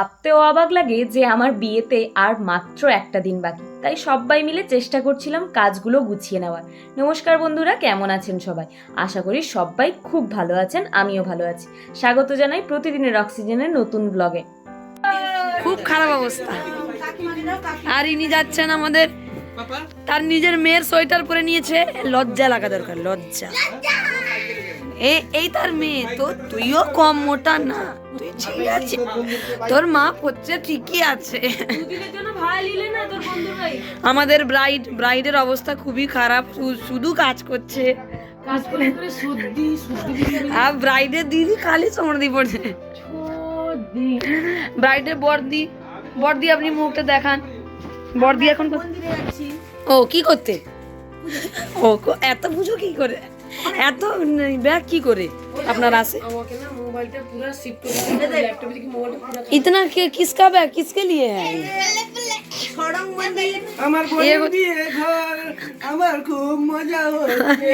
ভাবতেও অবাক লাগে যে আমার বিয়েতে আর মাত্র একটা দিন বাকি। তাই সবাই মিলে চেষ্টা করছিলাম কাজগুলো গুছিয়ে নেওয়ার। নমস্কার বন্ধুরা, কেমন আছেন সবাই? আশা করি সবাই খুব ভালো আছেন, আমিও ভালো আছি। স্বাগত জানাই প্রতিদিনের অক্সিজেনের নতুন ব্লগে। খুব খারাপ অবস্থা। আর ইনি যাচ্ছেন আমাদের, তার নিজের মেয়ের সোয়েটার পরে নিয়েছে, লজ্জা লাগা দরকার, লজ্জা। এই তার মেয়ে তো তুইও কম মোটা না। তুই ঠিক আছে তোর মা হচ্ছে ঠিকই আছে। আমাদের ব্রাইড ব্রাইডের অবস্থা খুবই খারাপ শুধু কাজ করছে। আর ব্রাইডের দিদি খালি সমৃদ্ধি পড়ছে। ব্রাইডের বর্দি বর্দি আপনি মুখটা দেখান। বর্দি এখন ও কি করতে? ও এত পুজো কি করে? এত ব্যাগ কি করে আপনার আছে इतना के किसका बैग किसके लिए है ये? আমার এ বোনের গো- বিয়ে ঘর আমার খুব মজা হচ্ছে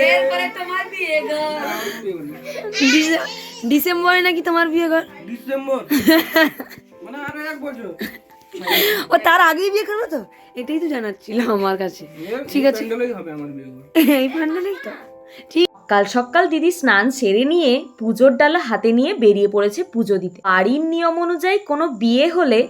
ডিসে- ডিসেম্বরে নাকি তোমার বিয়ে ঘর ডিসেম্বর মানে আরো এক বছর ও তার আগেই বিয়ে করবে তো এটাই তো জানার ছিল আমার কাছে ঠিক আছে প্যান্ডেলেই হবে আমার বিয়ে ঘর এই প্যান্ডেলেই তো ঠিক কাল সকাল দিদি স্নান সেরে নিয়ে পুজোর ডালা হাতে নিয়ে বেরিয়ে পড়েছে পুজো দিতে। বাড়ির নিয়ম অনুযায়ী কোনো বিয়ে হলে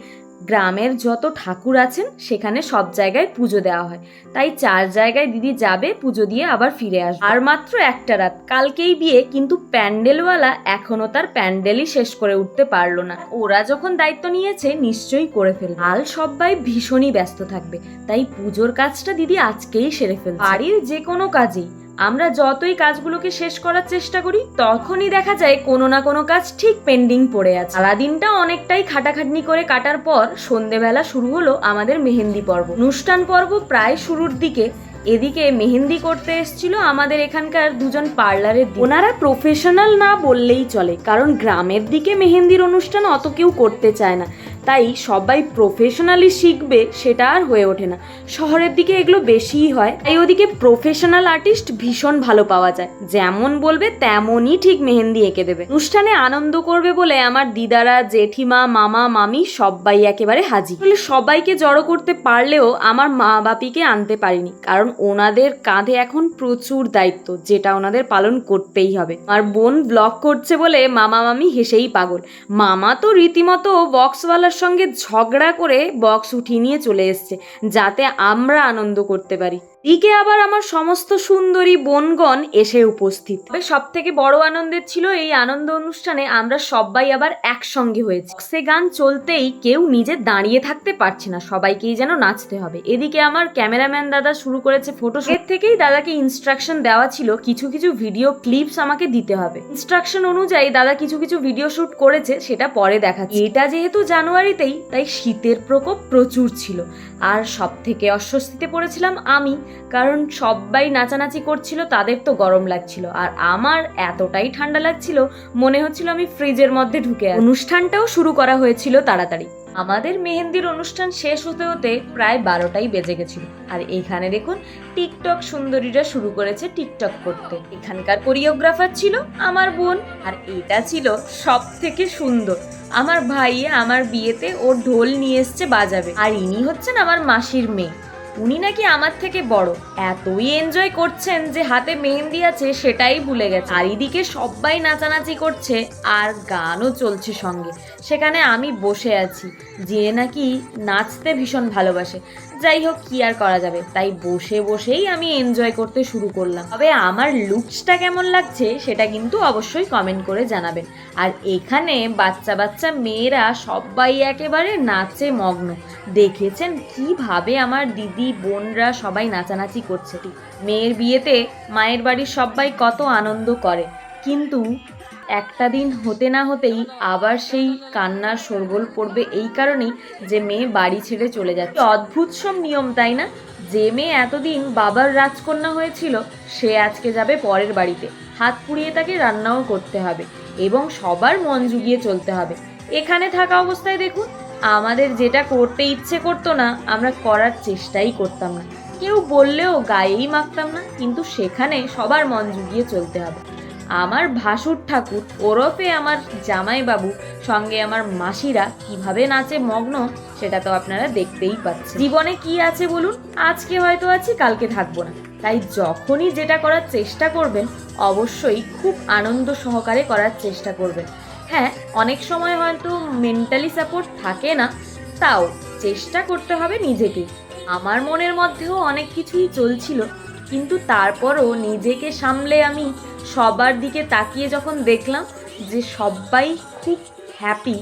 গ্রামের যত ঠাকুর আছেন সেখানে সব জায়গায় পুজো দেওয়া হয়। তাই চার জায়গায় দিদি যাবে পুজো দিয়ে আবার ফিরে আসবে। আর মাত্র একটা রাত। কালকেই বিয়ে, কিন্তু প্যান্ডেলওয়ালা এখনও তার প্যান্ডেলই শেষ করে উঠতে পারল না। ওরা যখন দায়িত্ব নিয়েছে, নিশ্চয়ই করে ফেলবে। কাল সবাই ভীষণই ব্যস্ত থাকবে, তাই পুজোর কাজটা দিদি আজকেই সেরে ফেলবে। বাড়ির যে কোনো কাজেই আমরা যতই কাজগুলোকে শেষ করার চেষ্টা করি, তখনই দেখা যায় কোনো না কোনো কাজ ঠিক পেন্ডিং পড়ে আছে। সারাদিনটা অনেকটাই খাটাখাটনি করে কাটার পর সন্ধেবেলা শুরু হলো আমাদের মেহেন্দি পর্ব। অনুষ্ঠান পর্ব প্রায় শুরুর দিকে। এদিকে মেহেন্দি করতে এসেছিল আমাদের এখানকার দুজন পার্লারের। ওনারা প্রফেশনাল না বললেই চলে, কারণ গ্রামের দিকে মেহেন্দির অনুষ্ঠান অত কেউ করতে চায় না। তাই সবাই প্রফেশনালি শিখবে সেটা আর হয়ে ওঠে না। শহরের দিকে এগুলো বেশিই হয়, তাই ওদিকে প্রফেশনাল আর্টিস্ট ভীষণ ভালো পাওয়া যায়। যেমন বলবে তেমনই ঠিক মেহেন্দি এঁকে দেবে। অনুষ্ঠানে আনন্দ করবে বলে আমার দিদারা, জেঠিমা, মামা, মামি সবাই একেবারে হাজি। আসলে সবাইকে জড়ো করতে পারলেও আমার মা বাপিকে আনতে পারিনি, কারণ ওনাদের কাঁধে এখন প্রচুর দায়িত্ব, যেটা ওনাদের পালন করতেই হবে। আর বোন ব্লগ করছে বলে মামা মামি হেসেই পাগল। মামা তো রীতিমতো বক্সওয়ালার সঙ্গে ঝগড়া করে বক্স উঠিয়ে নিয়ে চলে এসছে যাতে আমরা আনন্দ করতে পারি। দিকে আবার আমার সমস্ত সুন্দরী বোনগণ এসে উপস্থিত। তবে সব থেকে বড় আনন্দের ছিল এই আনন্দ অনুষ্ঠানে আমরা সবাই আবার একসঙ্গে হয়েছি। সে গান চলতেই কেউ নিজে দাঁড়িয়ে থাকতে পারছে না, সবাইকেই যেন নাচতে হবে। এদিকে আমার ক্যামেরাম্যান দাদা শুরু করেছে ফটো এর থেকেই দাদাকে ইনস্ট্রাকশন দেওয়া ছিল, কিছু কিছু ভিডিও ক্লিপস আমাকে দিতে হবে। ইনস্ট্রাকশন অনুযায়ী দাদা কিছু কিছু ভিডিও শুট করেছে, সেটা পরে দেখাচ্ছি। এটা যেহেতু জানুয়ারিতেই, তাই শীতের প্রকোপ প্রচুর ছিল। আর সব থেকে অস্বস্তিতে পড়েছিলাম আমি কারণ সবাই নাচানাচি করছিল, তাদের তো গরম লাগছিল। আর আমার এতটাই ঠান্ডা লাগছিল, মনে হচ্ছিল আমি ফ্রিজের মধ্যে ঢুকে অনুষ্ঠানটাও শুরু করা হয়েছিল তাড়াতাড়ি। আমাদের মেহেন্দির অনুষ্ঠান শেষ হতে হতে প্রায় বারোটাই বেজে গেছিল। আর এখানে দেখুন, টিকটক সুন্দরীরা শুরু করেছে টিকটক করতে। এখানকার কোরিওগ্রাফার ছিল আমার বোন, আর এটা ছিল সব থেকে সুন্দর। আমার ভাই আমার বিয়েতে ও ঢোল নিয়ে এসছে বাজাবে। আর ইনি হচ্ছেন আমার মাসির মেয়ে। উনি নাকি আমার থেকে বড়। এতই এনজয় করছেন যে হাতে মেহেন্দি আছে সেটাই ভুলে গেছে। চারিদিকে সবাই নাচানাচি করছে আর গানও চলছে সঙ্গে। সেখানে আমি বসে আছি, যে নাকি নাচতে ভীষণ ভালোবাসে। যাই হোক, কি আর করা যাবে? তাই বসে বসেই আমি এনজয় করতে শুরু করলাম। তবে আমার লুকসটা কেমন লাগছে, সেটা কিন্তু অবশ্যই কমেন্ট করে জানাবেন আর এখানে বাচ্চা বাচ্চা মেয়েরা সবাই একেবারে নাচে মগ্ন। দেখেছেন কীভাবে আমার দিদি, বোনরা সবাই নাচানাচি করছে। মেয়ের বিয়েতে মায়ের বাড়ির সবাই কত আনন্দ করে। কিন্তু একটা দিন হতে না হতেই আবার সেই কান্নার শোরগোল পড়বে এই কারণেই যে মেয়ে বাড়ি ছেড়ে চলে যাচ্ছে। অদ্ভুত সব নিয়ম, তাই না? যে মেয়ে এতদিন বাবার রাজকন্যা হয়েছিল, সে আজকে যাবে পরের বাড়িতে। হাত পুড়িয়ে তাকে রান্নাও করতে হবে এবং সবার মন জুগিয়ে চলতে হবে। এখানে থাকা অবস্থায় দেখুন, আমাদের যেটা করতে ইচ্ছে করতো না, আমরা করার চেষ্টাই করতাম না। কেউ বললেও গায়েই মাখতাম না, কিন্তু সেখানে সবার মন জুগিয়ে চলতে হবে। আমার ভাসুর ঠাকুর, ওরফে আমার জামাইবাবু, সঙ্গে আমার মাসিরা কীভাবে নাচে মগ্ন, সেটা তো আপনারা দেখতেই পাচ্ছেন। জীবনে কি আছে বলুন? আজকে হয়তো আছি, কালকে থাকব না। তাই যখনই যেটা করার চেষ্টা করবেন, অবশ্যই খুব আনন্দ সহকারে করার চেষ্টা করবেন। হ্যাঁ অনেক সময় হয়তো মেন্টালি সাপোর্ট থাকে না, তাও চেষ্টা করতে হবে নিজেকেই আমার মনের মধ্যেও অনেক কিছুই চলছিল, কিন্তু তারপরও নিজেকে সামলে আমি সবার দিকে তাকিয়ে যখন দেখলাম যে সবাই খুব হ্যাপি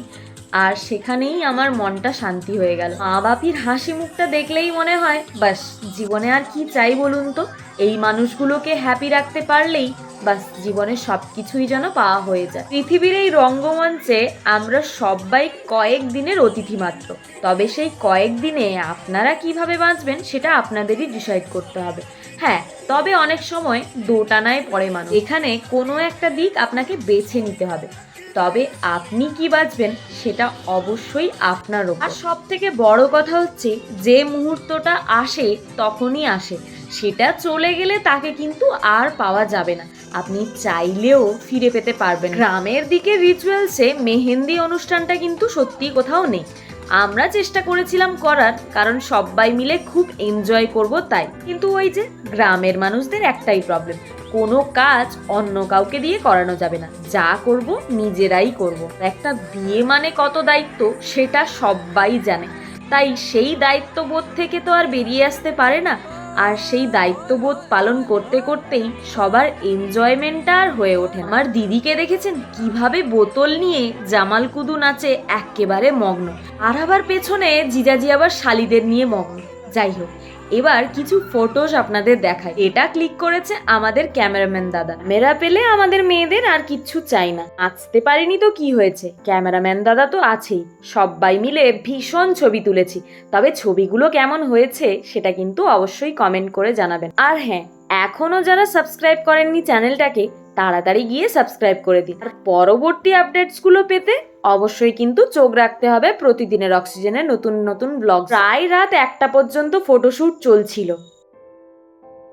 আর সেখানেই আমার মনটা শান্তি হয়ে গেল। মা বাপির হাসি মুখটা দেখলেই মনে হয়, বাস, জীবনে আর কি চাই বলুন তো? এই মানুষগুলোকে হ্যাপি রাখতে পারলেই বাস, জীবনে সব কিছুই যেন পাওয়া হয়ে যায়। পৃথিবীর এই রঙ্গমঞ্চে আমরা সবাই কয়েক দিনের অতিথি মাত্র। তবে সেই কয়েক দিনে আপনারা কীভাবে বাঁচবেন সেটা আপনাদেরই ডিসাইড করতে হবে। হ্যাঁ তবে অনেক সময় দোটানায় পড়ে মানুষ। এখানে কোনো একটা দিক আপনাকে বেছে নিতে হবে। তবে আপনি কি বাঁচবেন সেটা অবশ্যই আপনার ওপর। আর সব থেকে বড় কথা হচ্ছে, যে মুহূর্তটা আসে, তখনই আসে। সেটা চলে গেলে তাকে কিন্তু আর পাওয়া যাবে না। আপনি চাইলেও ফিরে পেতে পারবেন গ্রামের দিকে রিচুয়ালসে মেহেন্দি অনুষ্ঠানটা কিন্তু সত্যি কোথাও নেই। আমরা চেষ্টা করেছিলাম করার, কারণ সবাই মিলে খুব এনজয় করব তাই। কিন্তু ওই যে গ্রামের মানুষদের একটাই প্রবলেম কোনো কাজ অন্য কাউকে দিয়ে করানো যাবে না। যা করব নিজেরাই করব। একটা বিয়ে মানে কত দায়িত্ব, সেটা সবাই জানে। তাই সেই দায়িত্ববোধ থেকে তো আর বেরিয়ে আসতে পারে না। আর সেই দায়িত্ববোধ পালন করতে করতেই সবার এনজয়মেন্টটা আর হয়ে ওঠে আমার দিদিকে দেখেছেন? কীভাবে বোতল নিয়ে জামালকুদু নাচে একেবারে মগ্ন। আর আবার পেছনে জিজাজি আবার শালিদের নিয়ে মগ্ন। যাই হোক এবার কিছু ফটোস আপনাদের দেখায় এটা ক্লিক করেছে আমাদের ক্যামেরাম্যান দাদা। মেরা পেলে আমাদের মেয়েদের আর কিচ্ছু চাই না। নাচতে পারিনি তো কি হয়েছে? ক্যামেরাম্যান দাদা তো আছেই। সবাই মিলে ভীষণ ছবি তুলেছি। তবে ছবিগুলো কেমন হয়েছে সেটা কিন্তু অবশ্যই কমেন্ট করে জানাবেন। আর হ্যাঁ এখনও যারা সাবস্ক্রাইব করেননি চ্যানেলটাকে তাড়াতাড়ি গিয়ে সাবস্ক্রাইব করে দিন। আর পরবর্তী আপডেটসগুলো পেতে অবশ্যই কিন্তু চোখ রাখতে হবে। প্রতিদিনের অক্সিজেনের নতুন নতুন ব্লগ প্রায় রাত একটা পর্যন্ত ফটোশ্যুট চলছিল।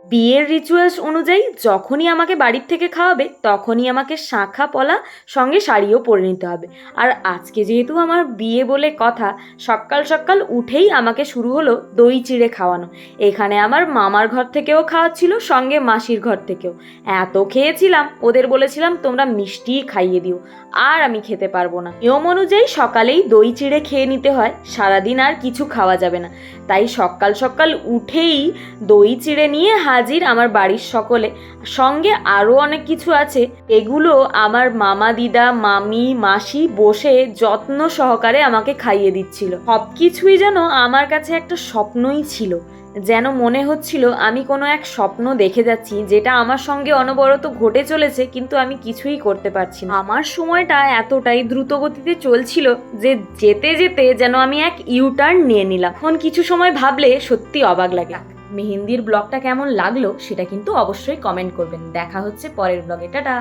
বিয়ের রিচুয়ালস অনুযায়ী যখনই আমাকে বাড়ির থেকে খাওয়াবে, তখনই আমাকে শাঁখা পলা সঙ্গে শাড়িও পরে নিতে হবে। আর আজকে যেহেতু আমার বিয়ে বলে কথা, সকাল সকাল উঠেই আমাকে শুরু হলো দই চিড়ে খাওয়ানো। এখানে আমার মামার ঘর থেকেও খাওয়াচ্ছিল, সঙ্গে মাসির ঘর থেকেও। এত খেয়েছিলাম, ওদের বলেছিলাম, তোমরা মিষ্টিই খাইয়ে দিও, আর আমি খেতে পারব না। নিয়ম অনুযায়ী সকালেই দই চিড়ে খেয়ে নিতে হয়, সারাদিন আর কিছু খাওয়া যাবে না। তাই সকাল সকাল উঠেই দই চিড়ে নিয়ে হাজির আমার বাড়ির সকলে। সঙ্গে আরও অনেক কিছু আছে। এগুলো আমার মামা দিদা, মামি, মাসি বসে যত্ন সহকারে আমাকে খাইয়ে দিচ্ছিল। সব কিছুই যেন আমার কাছে একটা স্বপ্নই ছিল। যেন মনে হচ্ছিল আমি কোনো এক স্বপ্ন দেখে যাচ্ছি, যেটা আমার সঙ্গে অনবরত ঘটে চলেছে, কিন্তু আমি কিছুই করতে পারছি না। আমার সময়টা এতটাই দ্রুত গতিতে চলছিল যে যেতে যেতে যেন আমি এক ইউটার্ন নিয়ে নিলাম। এখন কিছু সময় ভাবলে সত্যি অবাক লাগে। মেহেন্দির ব্লগটা কেমন লাগল সেটা কিন্তু অবশ্যই কমেন্ট করবেন। দেখা হচ্ছে পরের ব্লগে। টাটা!